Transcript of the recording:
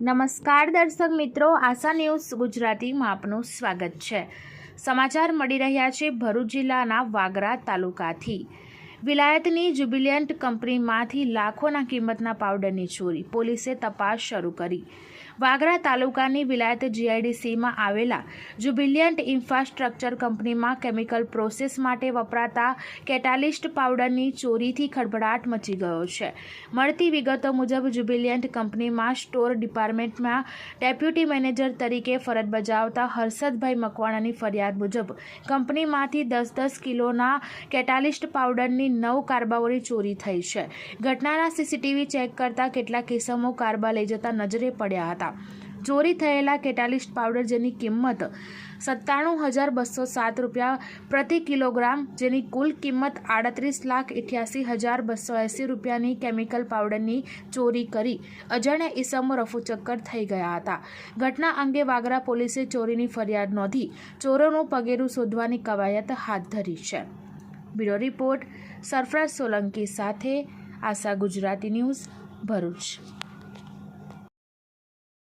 નમસ્કાર દર્શક મિત્રો, આશા ન્યૂઝ ગુજરાતીમાં આપનું સ્વાગત છે. સમાચાર મળી રહ્યા છે ભરૂચ જિલ્લાના વાગરા તાલુકાથી. વિલાયતની જ્યુબિલિયન્ટ કંપનીમાંથી લાખોના કિંમતના પાવડરની ચોરી, પોલીસે તપાસ શરૂ કરી. વાગરા તાલુકાની વિલાયત જીઆઈડીસીમાં આવેલા જુબિલિયન્ટ ઇન્ફ્રાસ્ટ્રક્ચર કંપનીમાં કેમિકલ પ્રોસેસ માટે વપરાતા કેટાલિસ્ટ પાવડરની ચોરીથી ખળભળાટ મચી ગયો છે. મળતી વિગતો મુજબ જુબિલિયન્ટ કંપનીમાં સ્ટોર ડિપાર્ટમેન્ટમાં ડેપ્યુટી મેનેજર તરીકે ફરજ બજાવતા હર્ષદભાઈ મકવાણાની ફરિયાદ મુજબ કંપનીમાંથી દસ દસ કિલોના કેટાલિસ્ટ પાવડરની નવ કારબાઓની ચોરી થઈ છે. ઘટનાના સીસીટીવી ચેક કરતા કેટલાક કિસમો કારબા લઈ જતા નજરે પડ્યા હતા. ચોરી થયેલા કેટાલિસ્ટ પાવડર જેની કિંમત સત્તાણું હજાર બસો સાત રૂપિયા પ્રતિ કિલોગ્રામ, જેની કુલ કિંમત આડત્રીસ લાખ અઠ્યાસી હજાર બસો એંસી રૂપિયાની કેમિકલ પાવડરની ચોરી કરી. અજાણ્યા ઈસમો રફુચક્કર થઈ ગયા હતા. ઘટના અંગે વાગરા પોલીસે ચોરીની ફરિયાદ નોંધી. ચોરોનું પગેરું શોધવાની કવાયત હાથ ધરી છે. બ્યુરો રિપોર્ટ સરફરાજ સોલંકી સાથે આશા ગુજરાતી ન્યૂઝ ભરૂચ.